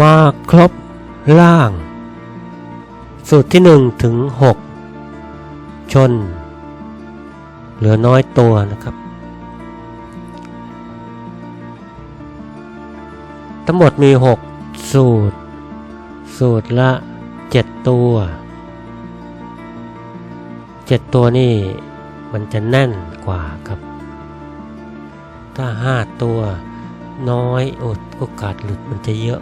มาครบล่าง สูตรที่หนึ่งถึงหกชน เหลือน้อยตัวนะครับ ทั้งหมดมี 6 สูตร สูตรละ 7 ตัว 7 ตัวนี่มันจะแน่นกว่าครับ ถ้า 5 ตัวน้อยโอดโอกาสหลุดมันจะเยอะ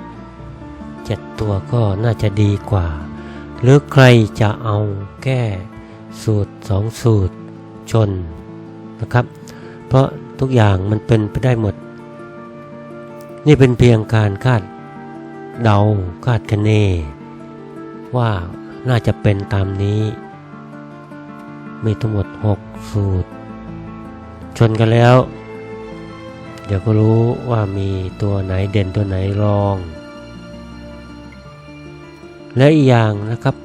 7ตัวก็น่าจะดีกว่า หรือใครจะเอาแก้สูตร2สูตรชนนะครับ เพราะทุกอย่างมันเป็นไปได้หมด นี่เป็นเพียงการคาดเดาคาดคะเน ว่าน่าจะเป็นตามนี้ มีทั้งหมด 6 สูตร ชนกันแล้ว เดี๋ยวก็รู้ว่ามีตัวไหนเด่นตัวไหนรอง และอีกอย่างนะครับ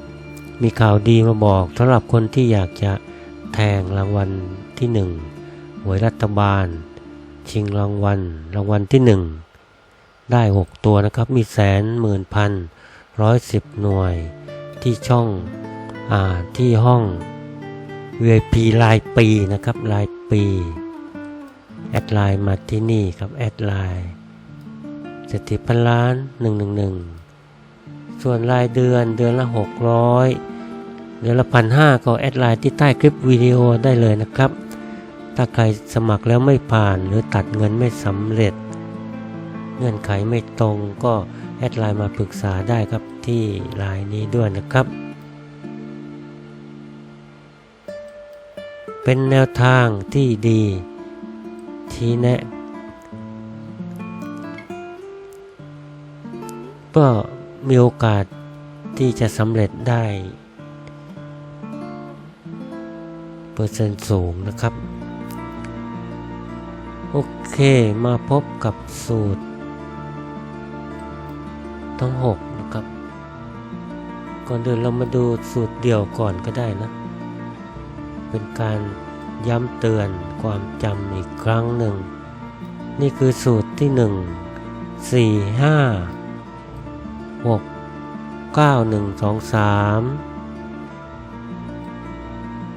มีข่าวดีมาบอกสำหรับคนที่อยากจะแทงรางวัลที่หนึ่งหวยรัฐบาล ชิงรางวัลรางวัลที่หนึ่งได้ 6 ตัวนะครับ มีแสนหมื่นพันร้อยสิบหน่วย ที่ช่องอ่าที่ห้อง VIP รายปีนะครับรายปี แอดไลน์มาที่นี่ครับ แอดไลน์สถิพันล้าน 111 ส่วนรายเดือนเดือนละ 600 เดือนละพันห้าก็แอดไลน์ที่ใต้คลิปวิดีโอได้เลยนะครับ ถ้าใครสมัครแล้วไม่ผ่านหรือตัดเงินไม่สำเร็จ เงื่อนไขไม่ตรงก็แอดไลน์มาปรึกษาได้ครับที่ไลน์นี้ด้วยนะครับ เป็นแนวทางที่ดีชี้แนะก็ มีโอกาสที่จะสำเร็จได้ เปอร์เซ็นต์สูงนะครับ โอเคมาพบกับสูตร ทั้ง 6 นะครับ ก่อนเดินเรามาดูสูตรเดี่ยวก่อนก็ได้นะ เป็นการย้ำเตือนความจำอีกครั้งหนึ่ง นี่คือสูตรที่ 1 4 5 6 9 1 2 3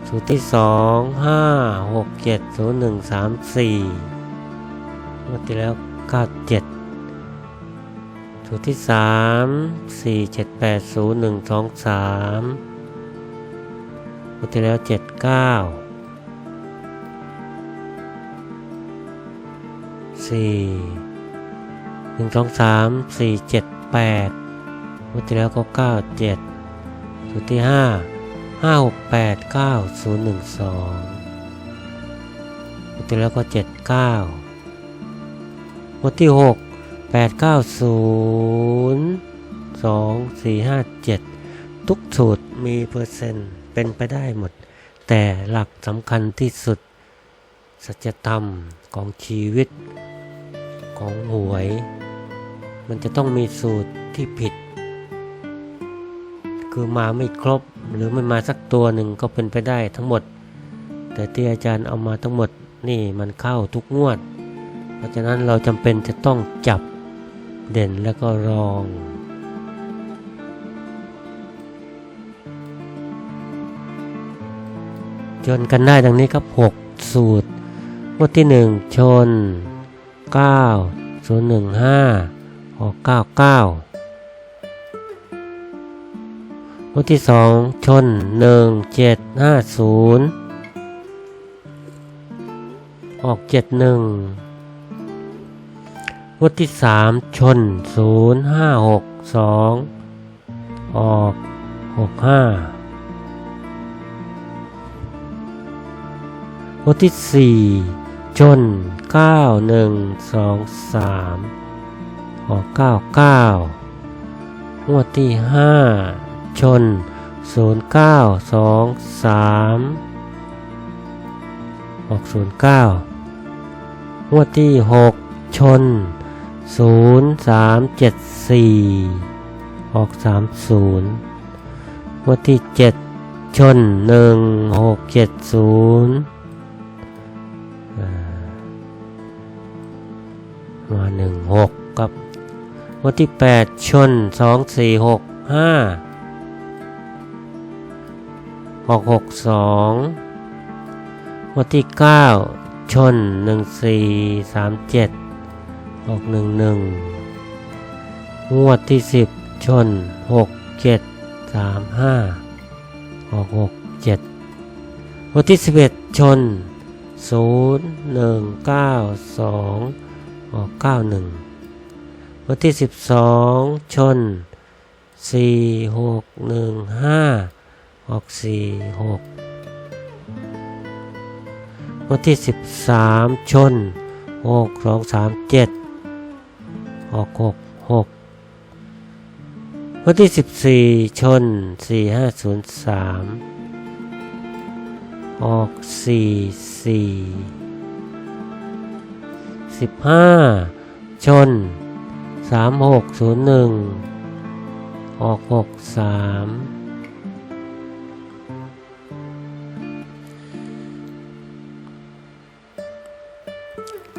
สูตรที่ 2 5 6 7 0 1 3 4งวดที่แล้ว 97 สูตรที่ 3 4 7 8 0 1 2 3งวดที่แล้ว 79 4 1 2 3 4 7 8 งวดที่แล้วก็เก้าเจ็ดสูตรที่ห้าห้าหกแปดเก้าศูนย์หนึ่งวดที่แล้วก็เจ็ดเก้างวดที่หกแปดเก้าศูนย์สองสี่ห้าเจ็ดทุกสูตรมีเปอร์เซ็นต์เป็นไปได้หมด แต่หลักสำคัญที่สุด สัจธรรมของชีวิตของหวย มันจะต้องมีสูตรที่ผิด คือมาไม่ครบ หรือไม่มาสักตัวหนึ่งก็เป็นไปได้ทั้งหมด แต่ที่อาจารย์เอามาทั้งหมดนี่มันเข้าทุกงวด เพราะฉะนั้นเราจำเป็นจะต้องจับเด่นแล้วก็รองชนกันได้ดังนี้ครับ 6 สูตร งวดที่ 1 ชน 9 0 1 5 6 9 9 รุ่นที่สองชนหนึ่งเจ็ดห้าศูนย์ออกเจ็ดหนึ่งรุ่นที่สามชนศูนย์ห้าหกสองออกหกห้ารุ่นที่สี่ชนเก้าหนึ่งสองสามออกเก้าเก้างวดที่ห้า ชน 0 9 2 3ออก09 งวดที่ 6 ชน 0 3 7 4 ออก 30 งวดที่ 7 ชน 1 6 7 0มาหนึ่งหกครับ วันที่แปดชนสองสี่หกห้า หกหกสองวันที่เก้าชนหนึ่งสี่สามเจ็ดหกหนึ่งหนึ่งงวดที่สิบชนหกเจ็ดสามห้าหกหกเจ็ดวันที่สิบเอ็ดชนศูนย์หนึ่งเก้าสองออกเก้าหนึ่งวันที่สิบสองชนสี่หกหนึ่งห้า ออกสี่หกวันที่สิบสามชนหกสองสามเจ็ดออกหกหกวันที่สิบสี่ชนสี่ห้าศูนย์สามออกสี่สี่สิบห้าชนสามหกศูนย์หนึ่งออกหกสาม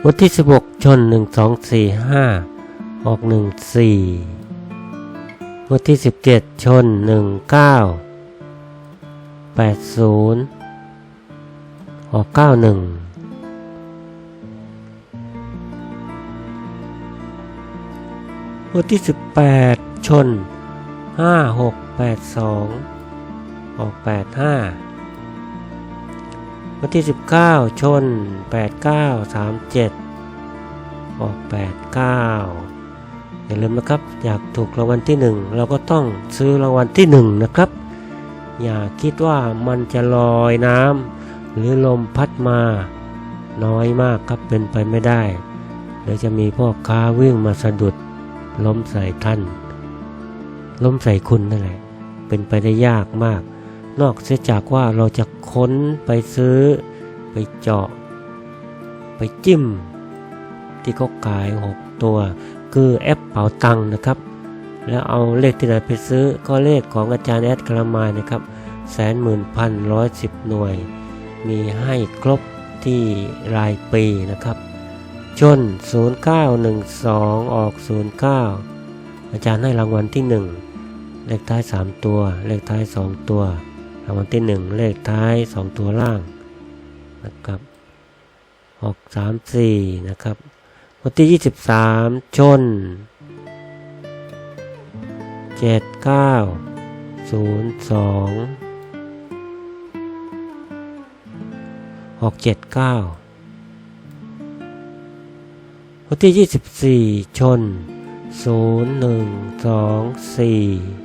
วันที่ 16 ชน 1 2 4 5 ออก 1 4 วันที่ 17 ชน 1 9 8 0 ออก 91 วันที่ 18 ชน 5 6 8 2 ออก 85 วันที่สิบเก้าชนแปดเก้าสามเจ็ดออกแปดเก้าอย่าลืมนะครับ อยากถูกรางวัลที่หนึ่งเราก็ต้องซื้อรางวัลที่หนึ่งนะครับ อย่าคิดว่ามันจะลอยน้ำหรือลมพัดมาน้อยมากครับเป็นไปไม่ได้เดี๋ยวจะมีพ่อค้าวิ่งมาสะดุดล้มใส่ท่าน ล้มใส่คุณนั่นแหละ เป็นไปได้ยากมาก นอกเสียจากว่าเราจะค้นไปซื้อ ไปเจาะ ไปจิ้ม ที่เขาขาย 6 ตัว คือแอปเป๋าตังนะครับ แล้วเอาเลขที่ไหนไปซื้อก็เลขของอาจารย์แอดกระมายนะครับแสนหมื่นพันร้อยสิบหน่วย มีให้ครบที่รายปีนะครับ ชน 0912 ออก 09 อาจารย์ให้รางวัลที่ 1 เลขท้าย 3 ตัว เลขท้าย 2 ตัว รางวัลที่1เลขท้าย2ตัวล่างนะครับ6 3 4นะครับวันที่23ชน7 9 0 2 6 7 9วันที่24ชน0 1 2 4 0 1 2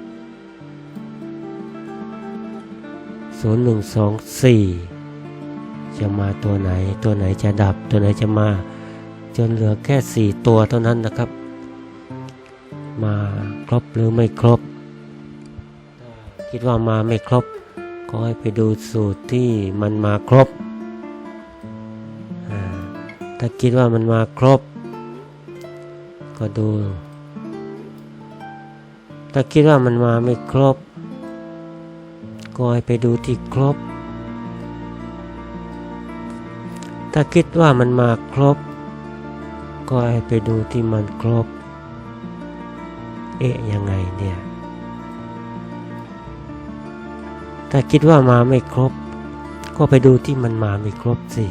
0124 จะมาตัวไหนตัวไหนจะดับตัวไหนจะมา จนเหลือแค่ 4 ตัวเท่านั้นนะครับ มาครบหรือไม่ครบ คิดว่ามาไม่ครบ ก็ให้ไปดูสูตรที่มันมาครบ ถ้าคิดว่ามันมาครบ ก็ดู ถ้าคิดว่ามันมาไม่ครบ ก็ให้ไปดูที่ครบ ถ้าคิดว่ามันมาครบก็ให้ไปดูที่มันครบ เอ๊ะยังไงเนี่ย ถ้าคิดว่ามาไม่ครบ ก็ไปดูที่มันมาไม่ครบสิ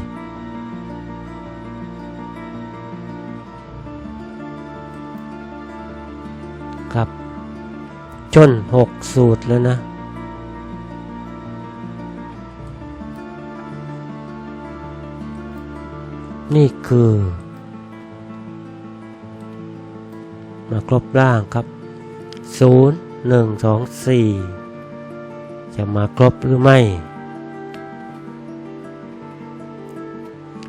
ครับ จนหกสูตรแล้วนะ นี่คือ มาครบร่างครับ 0 1 2 4 จะมาครบหรือไม่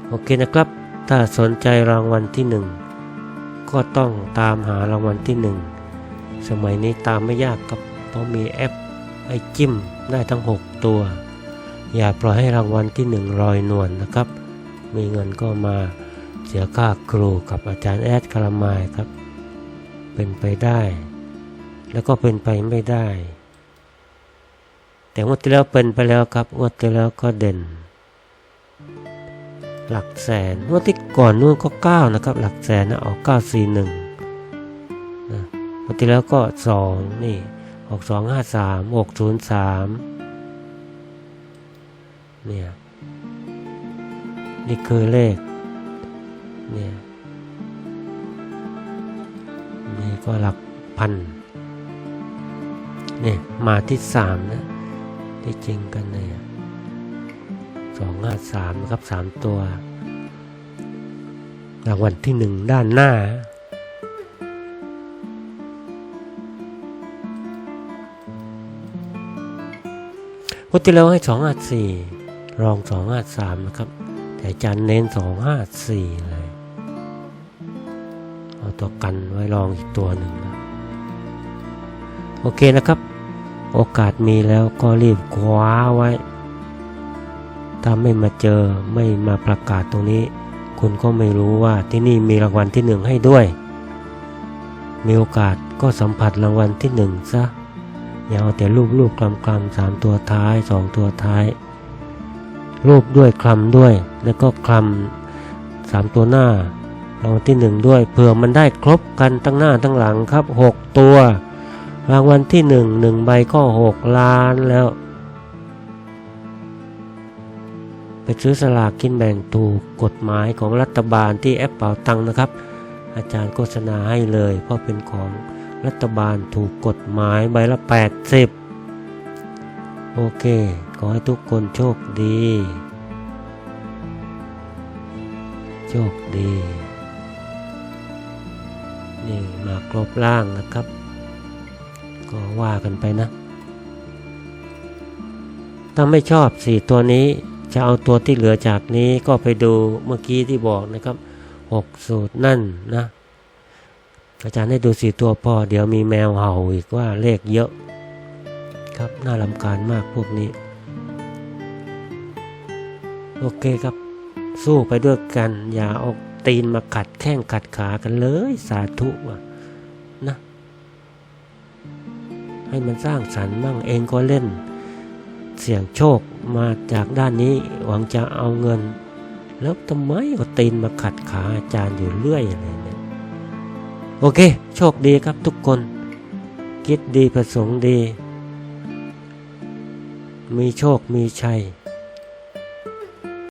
โอเคนะครับ ถ้าสนใจรางวัลที่หนึ่งก็ต้องตามหารางวัลที่หนึ่งสมัยนี้ตามไม่ยากครับ เพราะมีแอปไอจิ้มได้ทั้ง 6 ตัว อย่าปล่อยให้รางวัลที่หนึ่งลอยนวลนะครับ มีเงินก็มาเสียค่าครูกับอาจารย์แอดคารามายครับ เป็นไปได้ แล้วก็เป็นไปไม่ได้ แต่งวดที่แล้วเป็นไปแล้วครับงวดที่แล้วก็เด่น หลักแสนงวดที่ก่อนนู่นก็9นะครับ หลักแสนนะออก941นะงวดที่แล้วก็ 2 นี่หกสองห้าสามหกศูนย์สามเนี่ย นี่คือเลขเนี่ยนี่ก็หลักพันเนี่ยมาที่สามนะที่จริงกันเนี่ยสองห้าสามนะครับสามตัวรางวัลที่หนึ่งด้านหน้า พุทธิแล้วให้สองห้าสี่รองสองห้าสามนะครับ แต่จารย์เน้นสองห้าสี่เลย เอาตัวกันไว้รองอีกตัวหนึ่งนะโอเคนะครับ โอกาสมีแล้วก็รีบคว้าไว้ ถ้าไม่มาเจอไม่มาประกาศตรงนี้ คุณก็ไม่รู้ว่าที่นี่มีรางวัลที่หนึ่งให้ด้วย มีโอกาสก็สัมผัสรางวัลที่หนึ่งซะอย่าเอาแต่รูปรูปคลำคลำสามตัวท้ายสองตัวท้าย รูปด้วยคลำด้วย แล้วก็คลำสามตัวหน้ารางวัลที่หนึ่งด้วยเผื่อมันได้ครบกันทั้งหน้าทั้งหลังครับหกตัว รางวัลที่หนึ่งหนึ่งใบก็หกล้านแล้ว ไปซื้อสลากกินแบ่งถูกกฎหมายของรัฐบาลที่แอปเป่าตังนะครับ อาจารย์โฆษณาให้เลย เพราะเป็นของรัฐบาลถูกกฎหมายใบละ 80 โอเค ขอให้ทุกคนโชคดี โชคดี นี่มาครบล่างนะครับ ก็ว่ากันไปนะ ถ้าไม่ชอบสี่ตัวนี้จะเอาตัวที่เหลือจากนี้ก็ไปดูเมื่อกี้ที่บอกนะครับหกสูตรนั่นนะ อาจารย์ให้ดูสี่ตัวพอ เดี๋ยวมีแมวเห่าอีกว่าเลขเยอะ ครับน่าลำคาญมากพวกนี้ โอเคครับ สู้ไปด้วยกัน อย่าเอาตีนมาขัดแข้งขัดขากันเลย สาธุว่ะนะ ให้มันสร้างสรรค์มั่งเองก็เล่น เสี่ยงโชคมาจากด้านนี้ หวังจะเอาเงิน แล้วทำไมเอาตีนมาขัดขาอาจารย์อยู่เรื่อยอะไรเนี่ยโอเค โชคดีครับทุกคน คิดดีประสงค์ดี มีโชคมีชัย